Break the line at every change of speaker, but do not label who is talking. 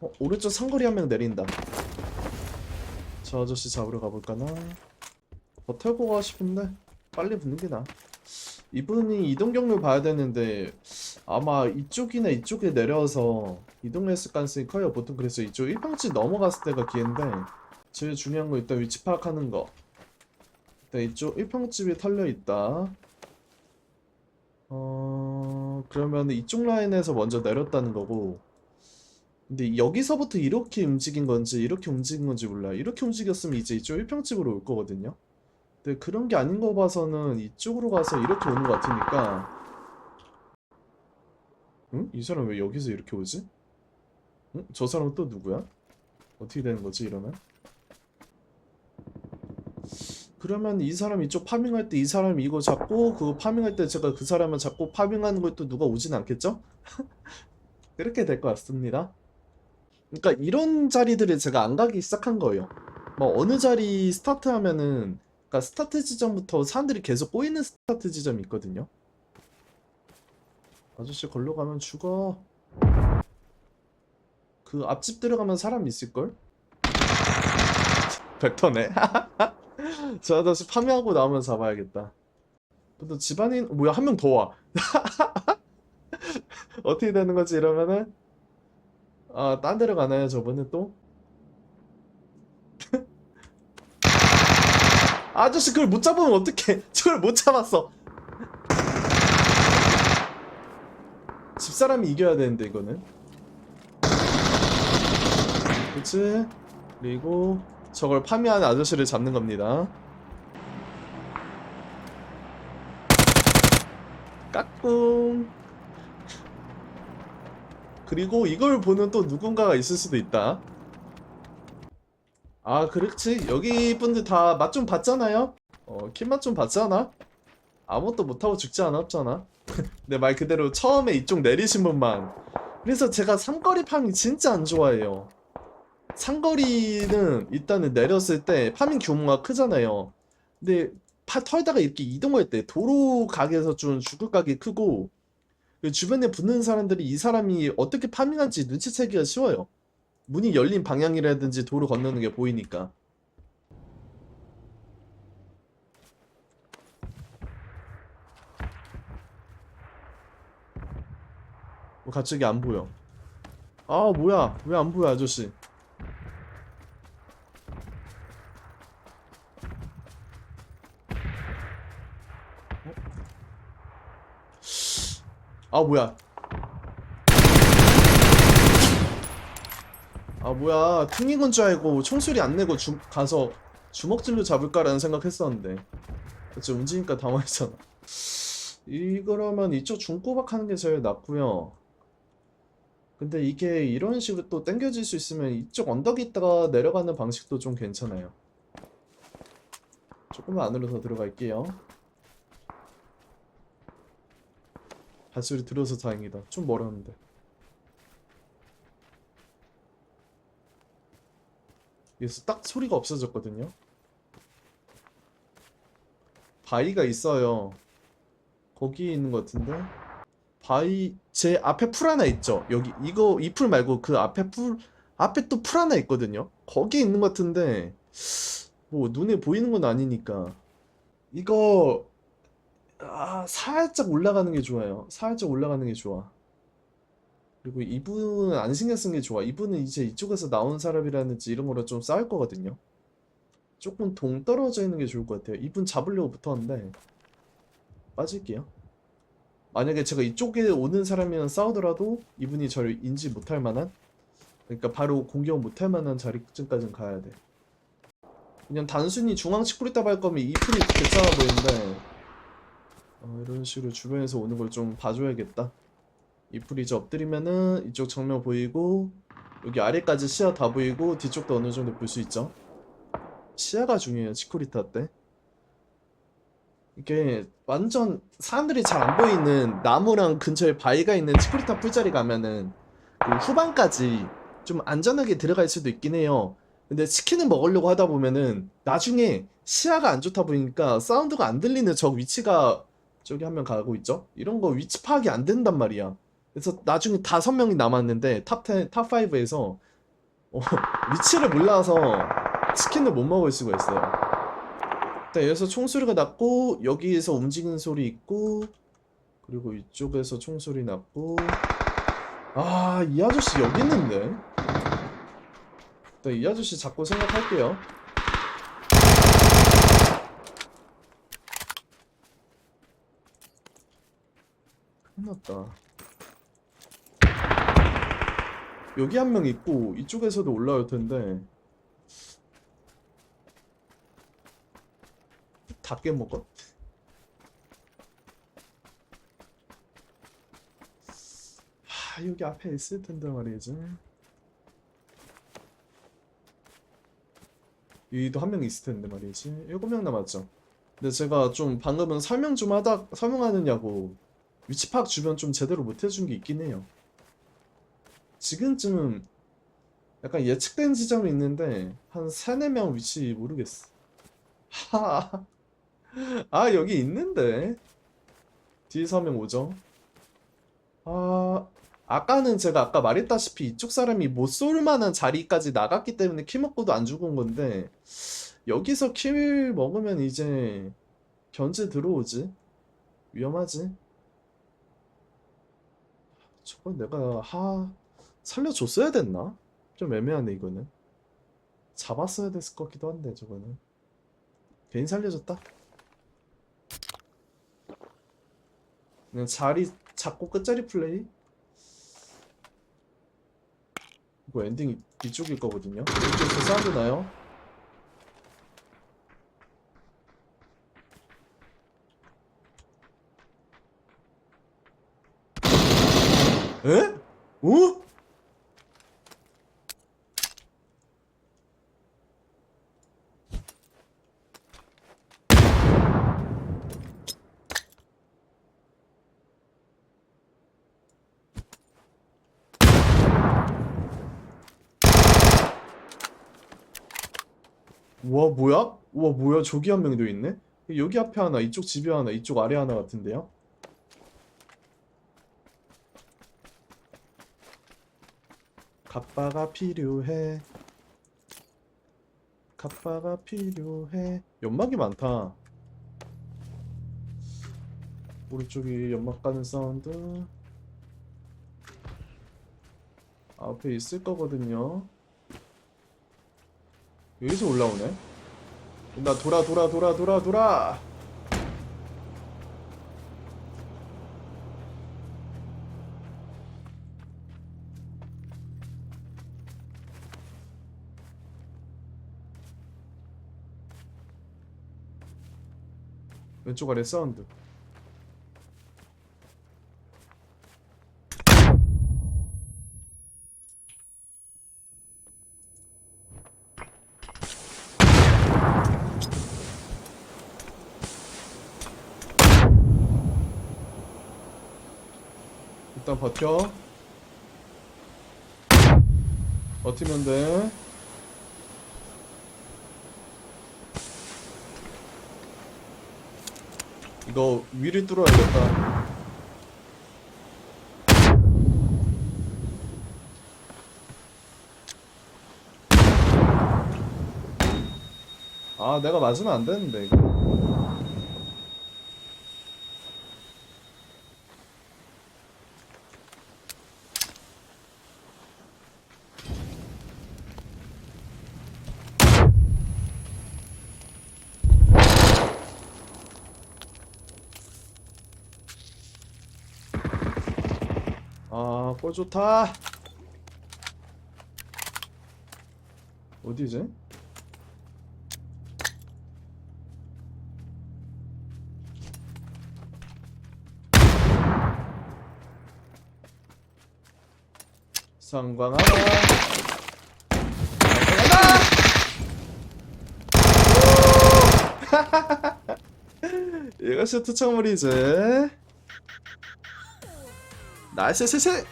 어, 오른쪽 상거리 한 명 내린다. 저 아저씨 잡으러 가볼까나? 더 털고 가 싶은데 빨리 붙는 게 나아. 이분이 이동 경로 봐야 되는데 아마 이쪽이나 이쪽에 내려서 이동했을 가능성이 커요. 보통 그래서 이쪽 1평지 넘어갔을 때가 기회인데 제일 중요한 거 일단 위치 파악하는 거. 일단 이쪽 1평집이 털려 있다. 어 그러면 이쪽 라인에서 먼저 내렸다는 거고. 근데 여기서부터 이렇게 움직인 건지 이렇게 움직인 건지 몰라요. 이렇게 움직였으면 이제 이쪽 1평집으로 올 거거든요. 근데 그런 게 아닌 거 봐서는 이쪽으로 가서 이렇게 오는 것 같으니까 응? 이 사람 왜 여기서 이렇게 오지? 응? 저 사람은 또 누구야? 어떻게 되는 거지 이러면? 그러면 이 사람 이쪽 파밍할 때 이 사람이 이거 잡고 그거 파밍할 때 제가 그 사람을 잡고 파밍하는 걸또 누가 오진 않겠죠? 그렇게 될 것 같습니다. 그러니까 이런 자리들을 제가 안 가기 시작한 거예요. 뭐 어느 자리 스타트 하면은 그러니까 스타트 지점부터 사람들이 계속 꼬이는 스타트 지점이 있거든요. 아저씨 걸로 가면 죽어. 그 앞집 들어가면 사람 있을걸? 벡터네. 저 아저씨 파밍하고 나오면 잡아야겠다. 또 집안인 뭐야 한 명 더 와. 어떻게 되는 거지 이러면은 아 딴 데로 가나요 저번에 또? 아저씨 그걸 못 잡으면 어떡해. 저걸 못 잡았어. 집사람이 이겨야 되는데 이거는. 그치? 그리고 저걸 파밍하는 아저씨를 잡는 겁니다. 까꿍 그리고 이걸 보는 또 누군가가 있을 수도 있다. 아 그렇지. 여기 분들 다 맛 좀 봤잖아요? 어 킴맛 좀 봤잖아? 아무것도 못하고 죽지 않았잖아. 내 말 그대로 처음에 이쪽 내리신 분만. 그래서 제가 삼거리 파밍 진짜 안 좋아해요. 상거리는 일단은 내렸을 때 파밍 규모가 크잖아요. 근데 파 털다가 이렇게 이동할 때 도로 각에서 좀 죽을 각이 크고 그 주변에 붙는 사람들이 이 사람이 어떻게 파밍한지 눈치채기가 쉬워요 문이 열린 방향이라든지 도로 건너는 게 보이니까. 어, 갑자기 안 보여. 아, 뭐야. 왜 안 보여, 아저씨. 아, 뭐야. 아 뭐야? 튕긴 건 줄 알고 총소리 안 내고 주, 가서 주먹질로 잡을까라는 생각했었는데. 그치 움직이니까 당황했잖아. 이거라면 이쪽 중꼬박 하는 게 제일 낫고요. 근데 이게 이런 식으로 또 당겨질 수 있으면 이쪽 언덕에 있다가 내려가는 방식도 좀 괜찮아요. 조금만 안으로 더 들어갈게요 발소리 들어서 다행이다 좀 멀었는데 여기서 딱 소리가 없어졌거든요. 바위가 있어요. 거기 있는 것 같은데. 바위 제 앞에 풀 하나 있죠. 여기 이거 이 풀 말고 그 앞에 풀 앞에 또 풀 하나 있거든요. 거기 있는 것 같은데 뭐 눈에 보이는 건 아니니까 이거 아 살짝 올라가는 게 좋아요. 살짝 올라가는 게 좋아. 그리고 이분은 안 신경 쓴 게 좋아. 이분은 이제 이쪽에서 나온 사람이라든지 이런 거랑 좀 싸울 거거든요. 조금 동떨어져 있는 게 좋을 것 같아요. 이분 잡으려고 붙었는데 빠질게요. 만약에 제가 이쪽에 오는 사람이랑 싸우더라도 이분이 저를 인지 못할 만한 그러니까 바로 공격 못할 만한 자리쯤까지는 가야 돼. 그냥 단순히 중앙 치쿠리타 할 거면 이 풀이 괜찮아 보이는데 어, 이런 식으로 주변에서 오는 걸 좀 봐줘야겠다. 이 풀이 이제 엎드리면은 이쪽 정면 보이고 여기 아래까지 시야 다 보이고 뒤쪽도 어느 정도 볼 수 있죠. 시야가 중요해요 치쿠리타 때. 이게 완전 사람들이 잘 안 보이는 나무랑 근처에 바위가 있는 치쿠리타 풀자리 가면은 그 후반까지 좀 안전하게 들어갈 수도 있긴 해요. 근데 치킨을 먹으려고 하다 보면은 나중에 시야가 안 좋다 보니까 사운드가 안 들리는 저 위치가 저기 한 명 가고 있죠? 이런 거 위치 파악이 안 된단 말이야. 그래서 나중에 다섯 명이 남았는데 탑10, 탑5에서 어, 위치를 몰라서 치킨을 못 먹을 수가 있어요. 일단 여기서 총소리가 났고 여기에서 움직이는 소리 있고 그리고 이쪽에서 총소리 났고 아 이 아저씨 여기 있는데 일단 이 아저씨 잡고 생각할게요. 큰일 났다. 여기 한 명 있고 이쪽에서도 올라올 텐데 다 깨먹어? 하 여기 앞에 있을 텐데 말이지 여기도 한 명 있을 텐데 말이지 일곱 명 남았죠 근데 제가 좀 방금은 설명 좀 하다 설명하느냐고 위치 파악 주변 좀 제대로 못 해준 게 있긴 해요. 지금쯤은 약간 예측된 지점이 있는데 한 3, 4명 위치 모르겠어. 하. 아 여기 있는데. 뒤에서 한명 오죠. 아 아까는 제가 아까 말했다시피 이쪽 사람이 못 쏠 만한 자리까지 나갔기 때문에 킬 먹고도 안 죽은 건데 여기서 킬 먹으면 이제 견제 들어오지? 위험하지 저건 내가 하 살려줬어야 됐나? 좀 애매하네 이거는. 잡았어야 됐을 것 같기도 한데 저거는. 괜히 살려줬다? 그냥 자리 잡고 끝자리 플레이? 이거 엔딩 이- 이쪽일 거거든요. 이쪽에서 사운드 나요 에? 어? 와 뭐야? 와 뭐야 저기 한 명이 더 있네? 여기 앞에 하나 이쪽 집에 하나 이쪽 아래 하나 같은데요? 갑바가 필요해. 갑바가 필요해. 연막이 많다. 오른쪽이 연막 가는 사운드. 앞에 있을 거거든요. 여기서 올라오네. 나 돌아 돌아 돌아 돌아 돌아 왼쪽 아래 사운드. 일단 버텨. 버티면 돼 이거 위를 뚫어야겠다. 아 내가 맞으면 안 되는데 이거 아, 꼴 좋다. 어디지? 성광하나. 성광하나. 이것이 투척물이지. 나이스 셋셋